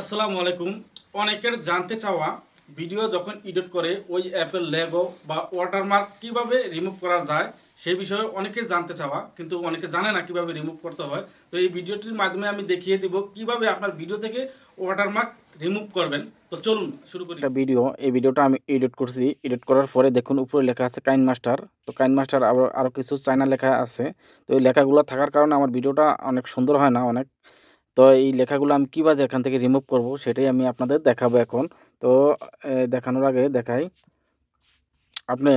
আসসালামু আলাইকুম। অনেকের জানতে চাওয়া ভিডিও যখন এডিট করে ওই অ্যাপের লেগো বা ওয়াটারমার্ক কীভাবে রিমুভ করা যায় সেই বিষয়ে অনেকে জানতে চাওয়া, কিন্তু অনেকে জানে না কীভাবে রিমুভ করতে হয়। তো এই ভিডিওটির মাধ্যমে আমি দেখিয়ে দিব কীভাবে আপনার ভিডিও থেকে ওয়াটারমার্ক রিমুভ করবেন। তো চলুন শুরু করি। একটা ভিডিও এই ভিডিওটা আমি এডিট করছি। এডিট করার পরে দেখুন, উপরে লেখা আছে কাইন মাস্টার তো কাইন মাস্টার আবার আরও কিছু চায়না লেখা আছে। তো এই লেখাগুলো থাকার কারণে আমার ভিডিওটা অনেক সুন্দর হয় না, অনেক তো এই লেখাগুলো আমি কীভাবে এখান থেকে রিমুভ করব সেটাই আমি আপনাদের দেখাবো এখন। তো দেখানোর আগে দেখাই। আপনি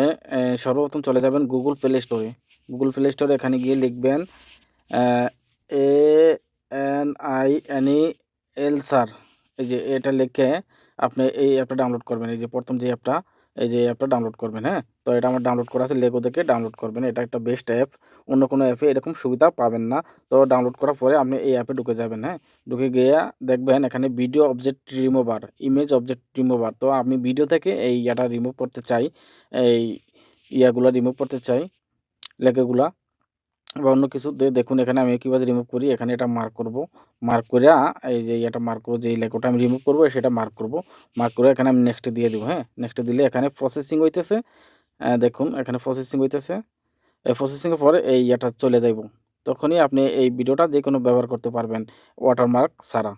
সর্বপ্রথম চলে যাবেন গুগল প্লে স্টোরে গুগল প্লে স্টোরে এখানে গিয়ে লিখবেন, A N I N E L সার এই যে এটা লিখে আপনি এই অ্যাপটা ডাউনলোড করবেন। এই যে প্রথম যে অ্যাপটা এই যে অ্যাপটা ডাউনলোড করবেন হ্যাঁ? তো এটা আমার ডাউনলোড করা আছে লেগো থেকে ডাউনলোড করবেন। এটা একটা বেস্ট অ্যাপ অন্য কোনো অ্যাপে এরকম সুবিধা পাবেন না। তো ডাউনলোড করার পরে আপনি এই অ্যাপে ঢুকে যাবেন হ্যাঁ? ঢুকে গিয়ে দেখবেন এখানে video object remover image object remover তো আমি ভিডিও থেকে এই ইয়াটা রিমুভ করতে চাই। এই ইয়াগুলো রিমুভ করতে চাই লেখাগুলা বা অন্য কিছু দিয়ে দেখুন এখানে আমি কীভাবে রিমুভ করি, এখানে এটা মার্ক করব। মার্ক করে এই যে এটা মার্ক করব যে লেখাটা আমি রিমুভ করব, সেটা মার্ক করব। মার্ক করে এখানে আমি নেক্সটে দিয়ে দেবো হ্যাঁ? নেক্সটে দিলে এখানে প্রসেসিং হইতেছে। দেখুন, এখানে প্রসেসিং হইতেছে। এই প্রসেসিংয়ের পরে এই ইয়েটা চলে যাইব। তখনই আপনি এই ভিডিওটা যে কোনো ব্যবহার করতে পারবেন ওয়াটারমার্ক ছাড়া।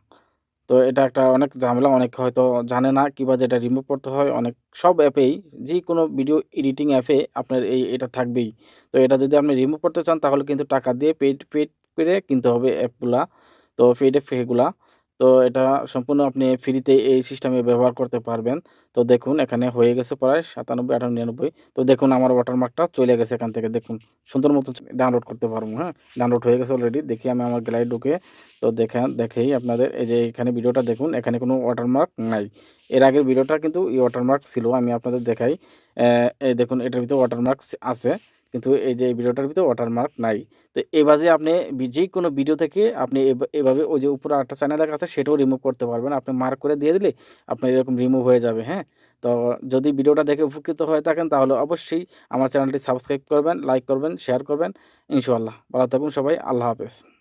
তো এটা একটা অনেক ঝামেলা, অনেক হয়তো জানে না কিংবা যেটা রিমুভ করতে হয়, অনেক সব অ্যাপেই যে কোনো ভিডিও এডিটিং অ্যাপে আপনার এই এটা থাকবেই। তো এটা যদি আপনি রিমুভ করতে চান তাহলে কিন্তু টাকা দিয়ে পেড পেড করে কিনতে হবে অ্যাপগুলা তো পেড অ্যাপ এগুলা। তো এটা সম্পূর্ণ আপনি ফ্রিতে এই সিস্টেমে ব্যবহার করতে পারবেন। তো দেখুন, এখানে হয়ে গেছে প্রায় সাতানব্বই, আটানব্বই নিরানব্বই তো দেখুন, আমার ওয়াটারমার্কটা চলে গেছে এখান থেকে। দেখুন, সুন্দর মতো ডাউনলোড করতে পারব হ্যাঁ? ডাউনলোড হয়ে গেছে অলরেডি দেখি আমি আমার গ্যালারি ঢুকে, তো দেখেন দেখেই আপনাদের এই যে এখানে ভিডিওটা দেখুন, এখানে কোনো ওয়াটারমার্ক নাই। এর আগের ভিডিওটা কিন্তু এই ওয়াটারমার্ক ছিল, আমি আপনাদের দেখাই। দেখুন, এটার ভিতরে ওয়াটারমার্ক আছে। কিন্তু এই যে ভিডিওটার ভিতরে ওয়াটারমার্ক নাই। তো এভাবে আপনি যে কোনো ভিডিও থেকে আপনি এভাবে ওই যে উপরে একটা চ্যানেল আছে সেটাও রিমুভ করতে পারবেন। আপনি মার্ক করে দিয়ে দিলে আপনি এরকম রিমুভ হয়ে যাবে হ্যাঁ? তো যদি ভিডিওটা দেখে উপকৃত হয়ে থাকেন তাহলে অবশ্যই আমার চ্যানেলটি সাবস্ক্রাইব করবেন লাইক করবেন শেয়ার করবেন। ইনশাআল্লাহ। ভালো থাকুন সবাই। আল্লাহ হাফেজ।